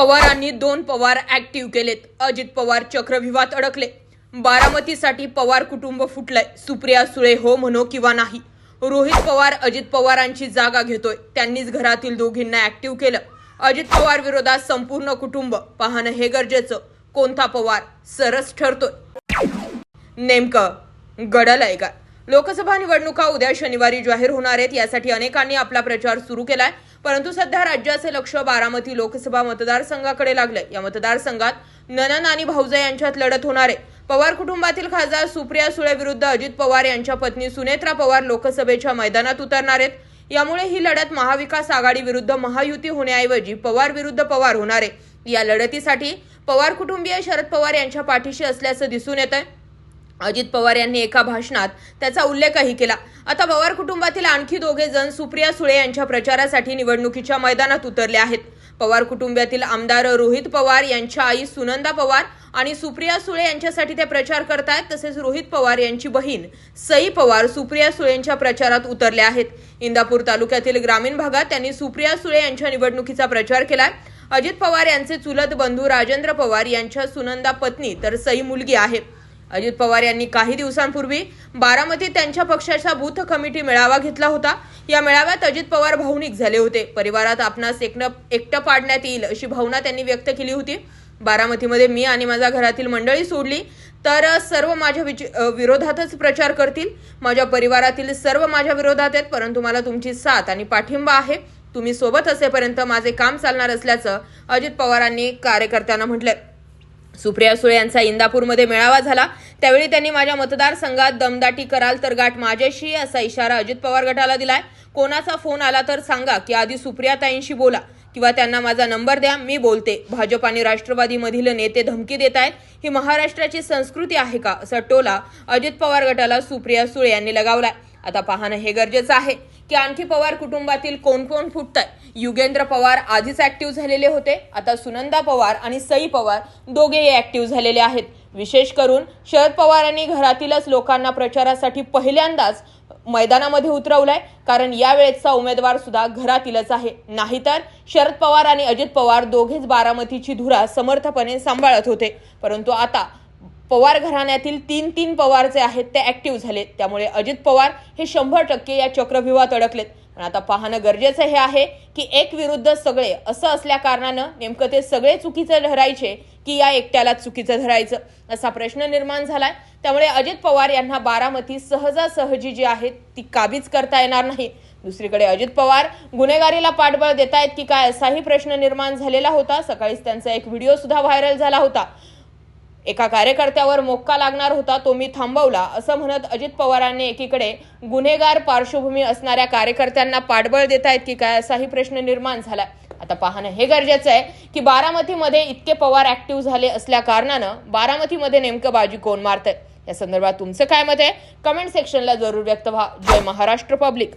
पवारांनी दोन पवार ऍक्टिव्ह केलेत. अजित पवार चक्रव्यूहात अडकले. बारामतीसाठी पवार कुटुंब फुटलंय. सुप्रिया सुळे हो म्हणो किंवा नाही. रोहित पवार अजित पवारांची जागा घेतोय. त्यांनीच घरातील दोघींना ऍक्टिव्ह केलं. अजित पवार विरोधात संपूर्ण कुटुंब पाहणं हे गरजेचं. कोणता पवार सरस ठरतोय? नेमकं गडल आहे का? लोकसभा निवडणुका उद्या शनिवारी जाहीर होणार आहेत. यासाठी अनेकांनी आपला प्रचार सुरू केलाय. परंतु सध्या राज्याचे लक्ष बारामती लोकसभा मतदारसंघाकडे लागलंय. या मतदारसंघात ननन आणि भाऊजे यांच्यात लढत होणार आहे. पवार कुटुंबातील खासदार सुप्रिया सुळे विरुद्ध अजित पवार यांच्या पत्नी सुनेत्रा पवार लोकसभेच्या मैदानात उतरणार आहेत. यामुळे ही लढत महाविकास आघाडी विरुद्ध महायुती होण्याऐवजी पवार विरुद्ध पवार होणार आहे. या लढतीसाठी पवार कुटुंबीय शरद पवार यांच्या पाठीशी असल्याचं दिसून येत आहे अजित पवार यांनी एका भाषणात त्याचा उल्लेखही केला. आता पवार कुटुंबातील आणखी दोघे जण सुप्रिया सुळे यांच्या प्रचारासाठी निवडणुकीच्या मैदानात उतरले आहेत. पवार कुटुंबातील आमदार रोहित पवार यांच्या आई सुनंदा पवार आणि सुप्रिया सुळे यांच्यासाठी ते प्रचार करतायत तसेच रोहित पवार यांची बहीण सई पवार सुप्रिया सुळेंच्या प्रचारात उतरल्या आहेत. इंदापूर तालुक्यातील ग्रामीण भागात त्यांनी सुप्रिया सुळे यांच्या निवडणुकीचा प्रचार केलाय. अजित पवार यांचे चुलत बंधू राजेंद्र पवार यांच्या सुनंदा पत्नी तर सई मुलगी आहे. अजित पवार यांनी काही दिवसांपूर्वी बारामतीत त्यांच्या पक्षाचा बूथ कमिटी मेळावा घेतला होता. या मेळाव्यात अजित पवार भावनिक झाले होते. परिवारात आपणास एकटं एकटं पाडण्यात येईल अशी भावना त्यांनी व्यक्त केली होती. बारामतीमध्ये मी आणि माझ्या घरातील मंडळी सोडली तर सर्व माझ्या विच- विरोधातच प्रचार करतील. माझ्या परिवारातील सर्व माझ्या विरोधात आहेत परंतु मला तुमची साथ आणि पाठिंबा आहे. तुम्ही सोबत असेपर्यंत माझे काम चालणार असल्याचं अजित पवारांनी कार्यकर्त्यांना म्हटलंय. सुप्रिया सुळे यांचा इंदापूरमध्ये मेळावा झाला. त्यावेळी त्यांनी माझ्या मतदारसंघात दमदाटी कराल तर गाठ माझ्याशी असा इशारा अजित पवार गटाला दिलाय. कोणाचा फोन आला तर सांगा की आधी सुप्रियाताईंशी बोला किंवा त्यांना माझा नंबर द्या मी बोलते. भाजप आणि राष्ट्रवादीमधील नेते धमकी देत आहेत. ही महाराष्ट्राची संस्कृती आहे का असा टोला अजित पवार गटाला सुप्रिया सुळे यांनी लगावलाय. आता पाहणं हे गरजेचं आहे की आणखी पवार कुटुंबातील कोण कोण फुटताय? युगेंद्र पवार आधीच ऍक्टिव्ह झालेले होते. आता सुनंदा पवार आणि सई पवार दोघेही ऍक्टिव्ह झालेले आहेत. विशेष करून शरद पवारांनी घरातीलच लोकांना प्रचारासाठी पहिल्यांदाच मैदानामध्ये उतरवलाय. कारण यावेळेचा उमेदवार सुद्धा घरातीलच आहे. नाहीतर शरद पवार आणि अजित पवार दोघेच बारामतीची धुरा समर्थपणे सांभाळत होते. परंतु आता पवार घराण्यातील तीन तीन पवार जे आहेत ते ऍक्टिव्ह झाले त्यामुळे अजित पवार हे शंभर टक्के या चक्रव्यूहात अडकलेत. पण आता पाहणं गरजेचं हे आहे की एक विरुद्ध सगळे असं असल्या कारणानं नेमकं ते सगळे चुकीचं धरायचे की या एकट्याला चुकीचं धरायचं असा प्रश्न निर्माण झालाय. त्यामुळे अजित पवार यांना बारामती सहजासहजी जी आहे ती काबीज करता येणार नाही. दुसरीकडे अजित पवार गुन्हेगारीला पाठबळ देत आहेत की काय असाही प्रश्न निर्माण झालेला होता. सकाळीच त्यांचा एक व्हिडिओ सुद्धा व्हायरल झाला होता. एका कार्यकर्त्यावर मोक्का लागणार होता तो मी थांबवला असं म्हणत अजित पवारांनी एकीकडे गुन्हेगार पार्श्वभूमी असणाऱ्या कार्यकर्त्यांना पाठबळ देत आहेत की काय असाही प्रश्न निर्माण झाला आता पाहणं हे गरजेचं आहे की बारामतीमध्ये इतके पवार ऍक्टिव्ह झाले असल्या कारणानं बारामतीमध्ये नेमकं बाजी कोण मारतंय? या संदर्भात तुमचं काय मत आहे? कमेंट सेक्शनला जरूर व्यक्त व्हा. जय महाराष्ट्र पब्लिक